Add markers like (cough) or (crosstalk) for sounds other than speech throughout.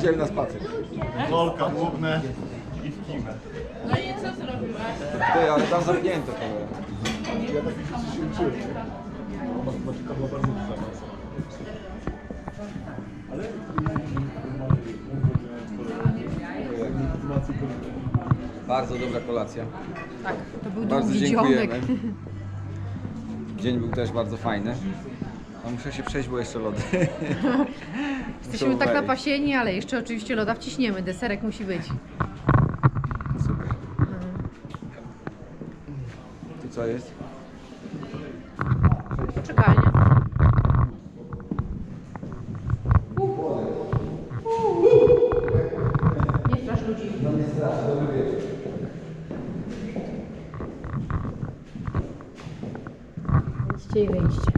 idziemy na spacer. Kolka, główne i w kimę. No i co zrobiłaś? Ty, ale tam zamknięte to. Ja rzeczy się uczyłem. nie? Matematyka była bardzo zaawansowana. Ale Bardzo dobra kolacja. Tak, to był Bardzo długi dziękujemy. Dzień był też bardzo fajny. No muszę się przejść, bo jeszcze lody. (laughs) Jesteśmy tak napasieni, ale jeszcze oczywiście loda wciśniemy. Deserek musi być. Super. Tu co jest? Poczekalnia. Nie strasz ludzi. Wejście i wyjście.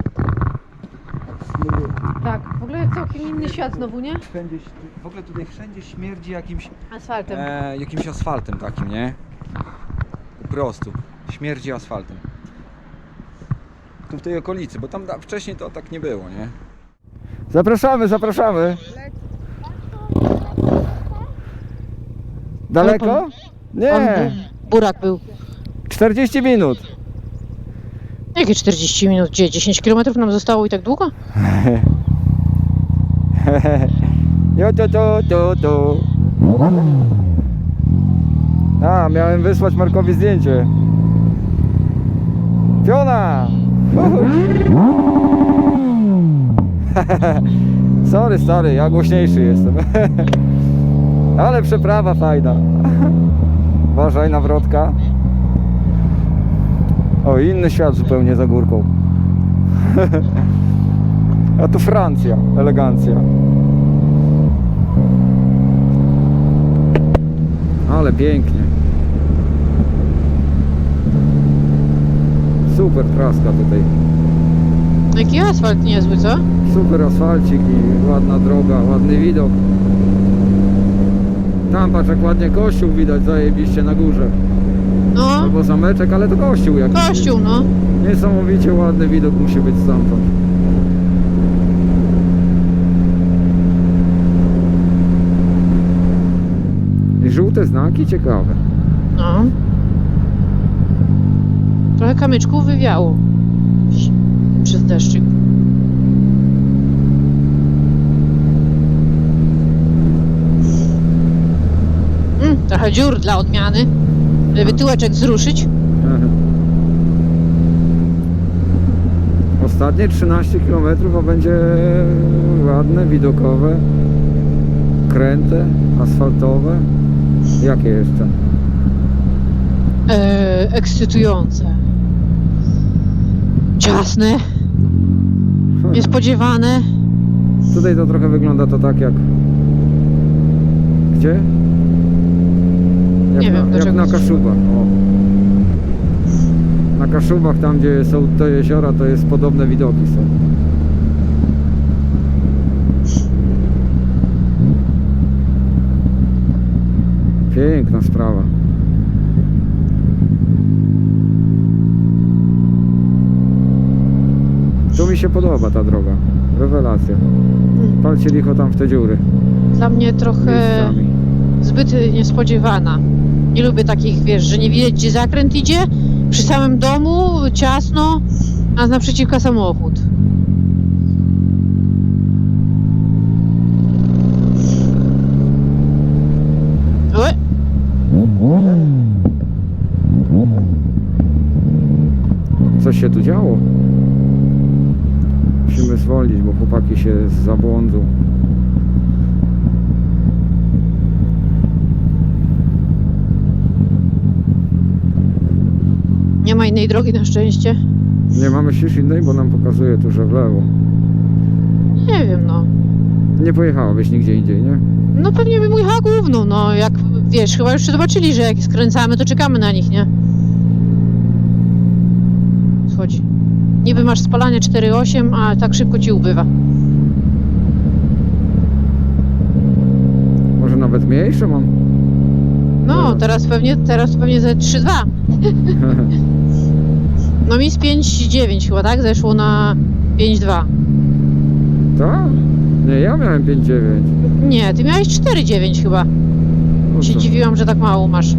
Tak, w ogóle całkiem inny świat znowu, nie? Wszędzie, w ogóle tutaj wszędzie śmierdzi jakimś, Asfaltem. e, jakimś asfaltem takim, nie? Po prostu. Śmierdzi asfaltem. Tu w tej okolicy, bo tam da, wcześniej to tak nie było, nie? Zapraszamy, zapraszamy. Daleko? Nie, Burak był. 40 minut. Jakie 40 minut? Gdzie? 10 km nam zostało i tak długo? (laughs) (laughs) Jo, to, to, to, to. A, miałem wysłać Markowi zdjęcie. Fiona! (laughs) sorry, sorry, ja głośniejszy jestem. (laughs) Ale przeprawa fajna. Uważaj, nawrotka. O, inny świat zupełnie za górką. A tu Francja, elegancja. Ale pięknie. Super traska tutaj. Jaki asfalt niezły, co? Super asfalcik i ładna droga, ładny widok. Tam patrz jak ładnie kościół widać zajebiście na górze. No, Albo zameczek, ale to kościół jakiś. kościół, no. Niesamowicie ładny widok musi być stamtąd. I żółte znaki ciekawe. No. Trochę kamyczków wywiało. Przez deszczyk. Mm, trochę dziur dla odmiany, żeby tyłeczek zruszyć. Ostatnie 13 km, a będzie ładne, widokowe, kręte, asfaltowe. Jakie jeszcze? e, ekscytujące. Ciasne, niespodziewane. Tutaj to trochę wygląda to tak jak... Gdzie? Jak Nie na, wiem, do jak czego na to Kaszubach. O. Na Kaszubach, tam gdzie są te jeziora, to jest podobne widoki są. Piękna sprawa. Tu mi się podoba ta droga. Rewelacja. Palcie licho tam w te dziury. Dla mnie trochę Miejscami. zbyt niespodziewana. Nie lubię takich, wiesz, że nie widać gdzie zakręt idzie, przy samym domu, ciasno, a naprzeciwka samochód. Ue, Coś się tu działo. Musimy zwolnić, bo chłopaki się zabłądzą. nie ma innej drogi na szczęście. Nie mamy ścież innej, bo nam pokazuje tu, że w lewo. Nie wiem, no. Nie pojechałabyś nigdzie indziej, nie? No pewnie bym jechała główną, no jak wiesz, chyba już zobaczyli, że jak skręcamy, to czekamy na nich, nie? Niby masz spalanie 4,8, a tak szybko ci ubywa. Może nawet mniejsze mam. No, teraz pewnie, teraz pewnie ze 3,2. (laughs) No mi z 5,9 chyba, tak? Zeszło na 5,2. tak? Nie, ja miałem 5,9. Nie, ty miałeś 4,9 chyba. No Się co? dziwiłam, że tak mało masz.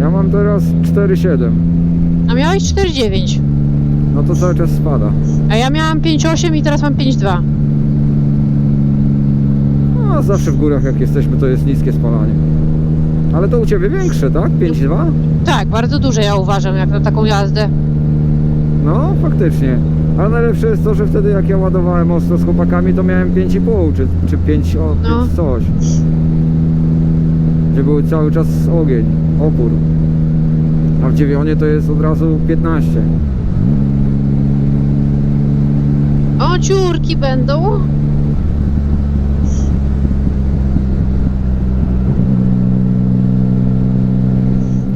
Ja mam teraz 4,7. A miałeś 4,9. No to cały czas spada. A ja miałam 5,8 i teraz mam 5,2. No, zawsze w górach jak jesteśmy to jest niskie spalanie. Ale to u Ciebie większe, tak? 5,2? Tak, bardzo duże ja uważam, jak na taką jazdę. No, faktycznie. Ale najlepsze jest to, że wtedy jak ja ładowałem ostro z chłopakami, to miałem 5,5 czy, czy 5, o, No. 5 coś. Gdzie był cały czas ogień, opór. A w dziewiąnie to jest od razu 15. O, ciurki będą.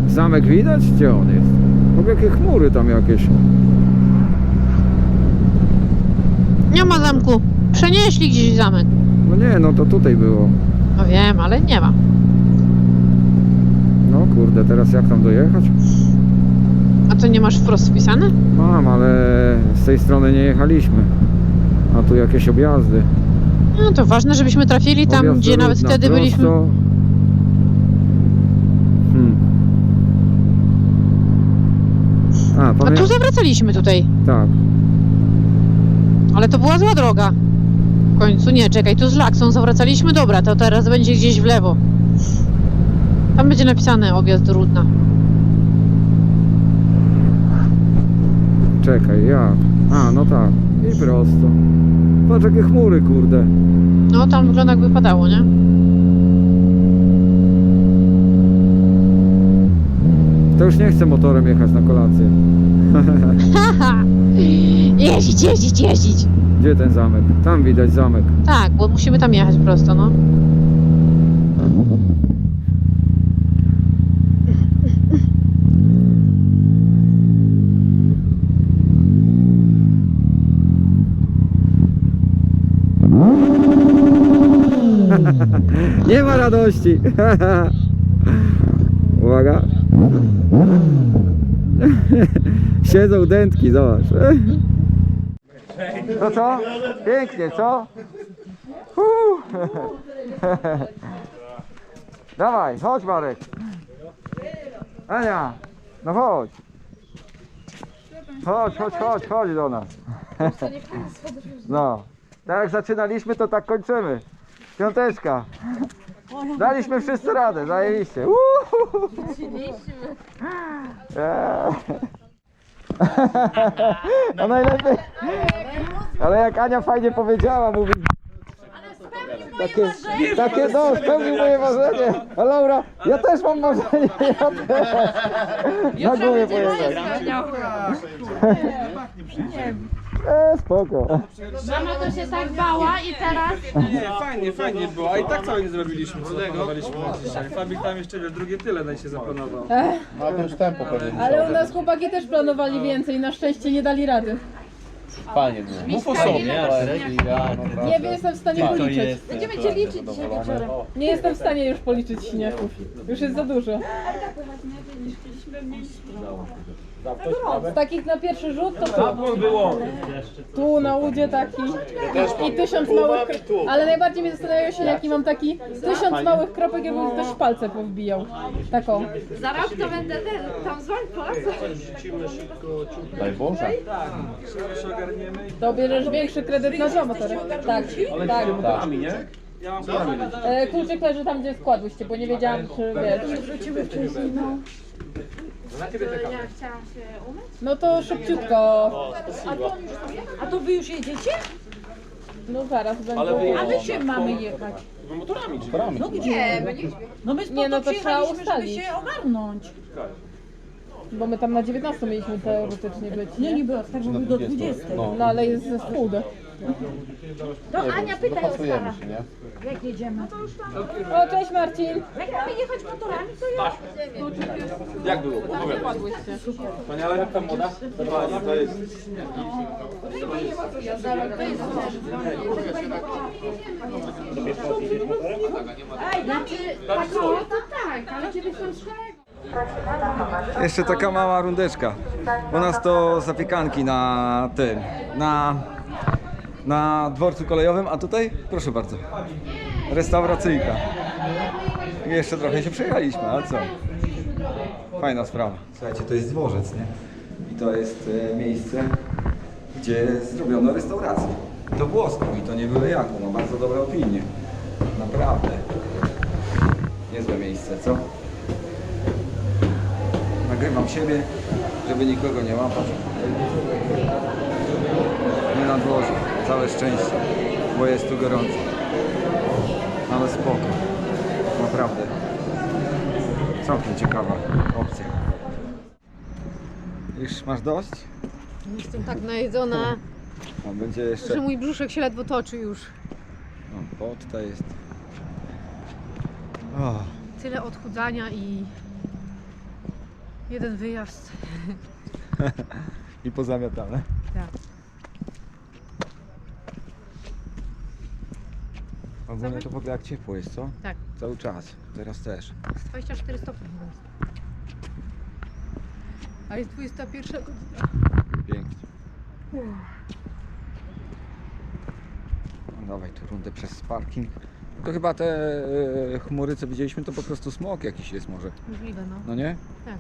Zamek widać? Gdzie on jest? W jakie chmury tam jakieś. Nie ma zamku. Przenieśli gdzieś zamek. No nie, no to tutaj było. No wiem, ale nie ma. No kurde, teraz jak tam dojechać? A to nie masz wprost wpisane? Mam, ale z tej strony nie jechaliśmy. A tu jakieś objazdy. No to ważne, żebyśmy trafili tam, Objazd gdzie nawet wtedy prosto. byliśmy. Hmm. A, A tu pamiętam. zawracaliśmy tutaj. Tak. Ale to była zła droga. W końcu nie, czekaj, tu z Laksą zawracaliśmy, dobra, to teraz będzie gdzieś w lewo. Tam będzie napisane objazd do Rudna. Czekaj, jak? A, no tak. I prosto. Patrz jakie chmury, kurde. No tam wygląda jakby padało, nie? To już nie chcę motorem jechać na kolację. (laughs) Jeździć, jeździć, jeździć! Gdzie ten zamek? Tam widać zamek. Tak, bo musimy tam jechać prosto, no. Nie ma radości. (laughs) Uwaga. (laughs) Siedzą dętki, zobacz. (laughs) To co? Pięknie, co? Uuu. Dawaj, chodź Marek. Ania, no chodź. Chodź, chodź, chodź, chodź do nas. No, tak jak zaczynaliśmy, to tak kończymy. Piąteczka. Daliśmy wszyscy radę, zajebiście. A najlepiej. Ale jak Ania fajnie powiedziała, mówi. Takie, takie, no, spełnił moje marzenie. A Laura, ja też mam marzenie. Ja też. Na głowie pojechać. E, spoko. Mama to się tak bała i teraz Nie, fajnie, fajnie było, a i tak całe nie zrobiliśmy, co zaplanowaliśmy na dzisiaj. Fabik tam jeszcze wiesz, drugie tyle na się zaplanował. Ma to już tempo pewnie Ale u nas chłopaki też planowali więcej, na szczęście nie dali rady. Fajnie było. Mów o sobie. Nie wiem, jestem w stanie policzyć. będziemy cię liczyć dzisiaj wieczorem. Nie jestem w stanie już policzyć śniegów. Już jest za dużo. Z takich na pierwszy rzut to tu. było. Tu na łudzie taki i tysiąc małych kropek. Ale najbardziej mnie zastanawiają się jaki mam taki tysiąc małych kropek, jakby ktoś palce powbijał. Taką. Za rok to będę ten, tam dzwoń po Daj Boże. Się ogarniemy i To bierzesz większy kredyt na dwa motory. Tak, tak. motorami, nie? Ja mam motorami. E, Kluczyk leży tam, gdzie składłyście, bo nie wiedziałam, czy wiesz. Ja chciałam się umyć. No to szybciutko. A to wy już jedziecie? No zaraz będzie. A my się mamy jechać. Motorami, czy? No gdzie? No my Nie, no to trzeba przyjechaliśmy, żeby ustalić. się ogarnąć. Bo my tam na 19 mieliśmy teoretycznie być. Nie, nie było, tak mówił do 20. No ale jest ze spół. No Ania, pytaj Dopasujemy się, nie? jak jedziemy. O, cześć Marcin. Jak mamy jechać motorami, to ja... Jak było? Opowiadaj. Wspaniale, jak tam młoda? Normalnie to jest. Znaczy, takowo to tak, ale kiedyś tam szkolego. Jeszcze taka mała rundeczka. U nas to zapiekanki na tym, na na dworcu kolejowym, a tutaj proszę bardzo. Restauracyjka. I jeszcze trochę się przejechaliśmy, ale co? Fajna sprawa. Słuchajcie, to jest dworzec, nie? I to jest e, miejsce, gdzie zrobiono restaurację. To włoską i to nie byle jaką, ma bardzo dobre opinie. Naprawdę. Niezłe miejsce, co? Nagrywam siebie, żeby nikogo nie łapać. Nie na dworze, całe szczęście, bo jest tu gorąco. Ale spoko, naprawdę. Całkiem ciekawa opcja. Już masz dość? Jestem tak najedzona, A będzie jeszcze... że mój brzuszek się ledwo toczy już. O, bo tutaj jest... O, Tyle odchudzania i jeden wyjazd. (laughs) I pozamiatane. Tak. Ogólnie to w ogóle jak ciepło jest, co? Tak, Cały czas. Teraz też. jest 24 stopnie. jest. A jest 21 godzina. Pięknie. No dawaj tu rundę przez parking. To chyba te e, chmury, co widzieliśmy, to po prostu smog jakiś jest może. Możliwe, no. No nie? Tak.